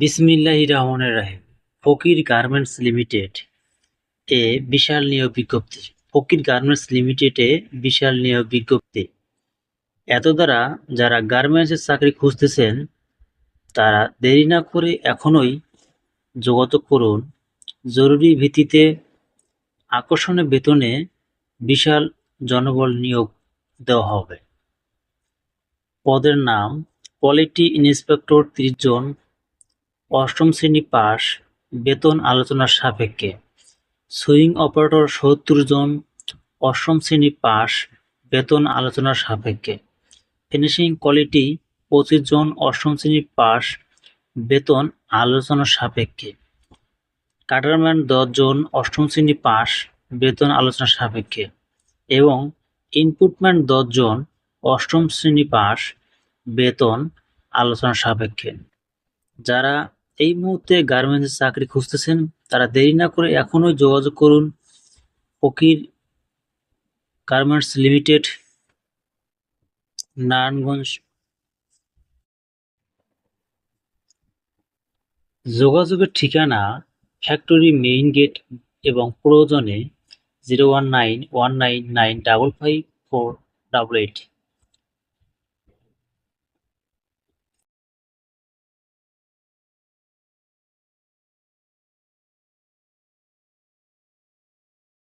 বিসমিল্লাহ রহমানের রাহিম। ফকির garments limited এ বিশাল নিয়োগ বিজ্ঞপ্তি। ফকির গার্মেন্টস লিমিটেডে বিশাল নিয়োগ বিজ্ঞপ্তি। এত দ্বারা যারা গার্মেন্টসের চাকরি খুঁজতেছেন, তারা দেরি না করে এখনই যোগাযোগ করুন। জরুরি ভিত্তিতে আকর্ষণীয় বেতনে বিশাল জনবল নিয়োগ দেওয়া হবে। পদের নাম কোয়ালিটি ইন্সপেক্টর ত্রিশ জন অষ্টম শ্রেণি পাস বেতন আলোচনার সাপেক্ষে। সুইং অপারেটর সত্তর জন, অষ্টম শ্রেণি পাস বেতন আলোচনার সাপেক্ষে। ফিনিশিং কোয়ালিটি পঁচিশ জন, অষ্টম শ্রেণি পাস বেতন আলোচনার সাপেক্ষে। কাটারম্যান দশ জন, অষ্টম শ্রেণি পাস বেতন আলোচনার সাপেক্ষে। এবং ইনপুটম্যান দশ জন, অষ্টম শ্রেণি পাস বেতন আলোচনার সাপেক্ষে। যারা এই মুহূর্তে গার্মেন্টসের চাকরি খুঁজতেছেন। তারা দেরি না করে এখনই যোগাযোগ করুন। Fakir garments limited, Narayanganj. যোগাযোগের ঠিকানা ফ্যাক্টরি মেইন গেট এবং প্রয়োজনে zero one nine one nine nine double five four double eight.